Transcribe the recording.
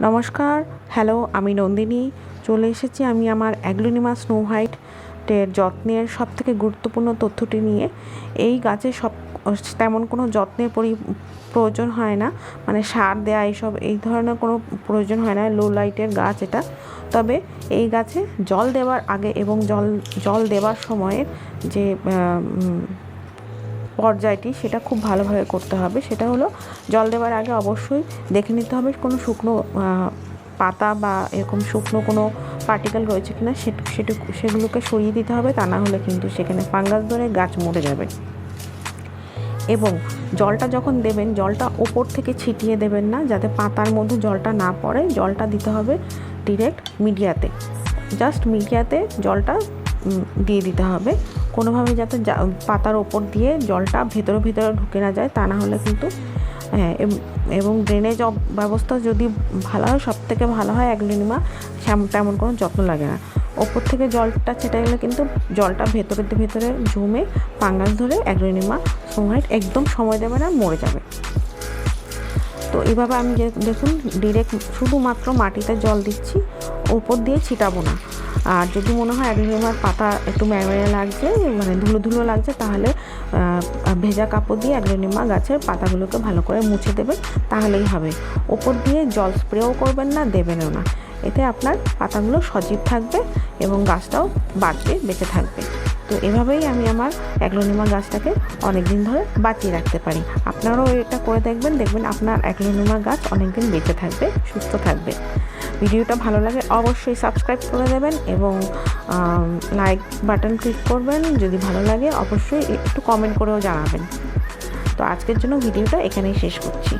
নমস্কার হ্যালো আমি নন্দিনী। চলে এসেছি আমি আমার অ্যাগ্লোনিমা স্নো হোয়াইটের যত্নের সব থেকে গুরুত্বপূর্ণ তথ্যটি নিয়ে। এই গাছে সব, তেমন কোনো যত্নের পরি, প্রয়োজন হয় না। মানে সার দেয়া এইসব, এই ধরনের কোনো প্রয়োজন হয় না। লো লাইটের গাছ এটা। তবে এই গাছে জল দেওয়ার আগে এবং জল জল দেওয়ার সময়ের যে পর্যায়টি সেটা খুব ভালোভাবে করতে হবে। সেটা হলো জল দেওয়ার আগে অবশ্যই দেখে নিতে হবে কোনো শুকনো পাতা বা এরকম শুকনো কোনো পার্টিকেল রয়েছে কিনা সে- সেটু সেগুলোকে সরিয়ে দিতে হবে। তা না হলে কিন্তু সেখানে ফাঙ্গাস ধরে গাছ মরে যাবে। এবং জলটা যখন দেবেন, জলটা ওপর থেকে ছিটিয়ে দেবেন না, যাতে পাতার মধ্যে জলটা না পড়ে। জলটা দিতে হবে ডিরেক্ট মিডিয়াতে। জাস্ট মিডিয়াতে জলটা দিয়ে দিতে হবে। কোনোভাবে যাতে পাতার ওপর দিয়ে জলটা ভেতরে ভেতরে ঢুকে না যায়, তা না হলে কিন্তু হ্যাঁ এবং ড্রেনেজ ব্যবস্থা যদি ভালো হয় সব থেকে ভালো হয় অ্যাগ্লোনিমা তেমন কোনো যত্ন লাগে না। ওপর থেকে জলটা ছেটে গেলে কিন্তু জলটা ভেতরে ভেতরে জমে পাঙ্গাস ধরে অ্যাগ্লোনিমা সোমাইট একদম সময় দেবে না, মরে যাবে। তো এইভাবে আমি দেখুন ডিরেক্ট শুধুমাত্র মাটিতে জল দিচ্ছি, ওপর দিয়ে ছিটাবো না। আর যদি মনে হয় অ্যাগ্লোনিমার পাতা একটু ম্যারমেরে লাগছে মানে ধুলো ধুলো লাগছে, তাহলে ভেজা কাপড় দিয়ে অ্যাগ্লোনিমা গাছের পাতাগুলোকে ভালো করে মুছে দেবেন, তাহলেই হবে। ওপর দিয়ে জল স্প্রেও করবেন না, দেবেনও না। এতে আপনার পাতাগুলো সজীব থাকবে এবং গাছটাও বাঁচবে বেঁচে থাকবে। তো এভাবেই আমি আমার অ্যাগ্লোনিমা গাছটাকে অনেক দিন ধরে বাঁচিয়ে রাখতে পারি। আপনারাও এটা করে দেখবেন দেখবেন আপনার অ্যাগ্লোনিমা গাছ অনেক দিন বেঁচে থাকবে, সুস্থ থাকবে। ভিডিওটা ভালো লাগে, অবশ্যই সাবস্ক্রাইব করে দেবেন এবং লাইক বাটন ক্লিক করবেন, যদি ভালো লাগে অবশ্যই একটু কমেন্ট করেও জানাবেন। তো আজকের জন্য ভিডিওটা এখানেই শেষ করছি।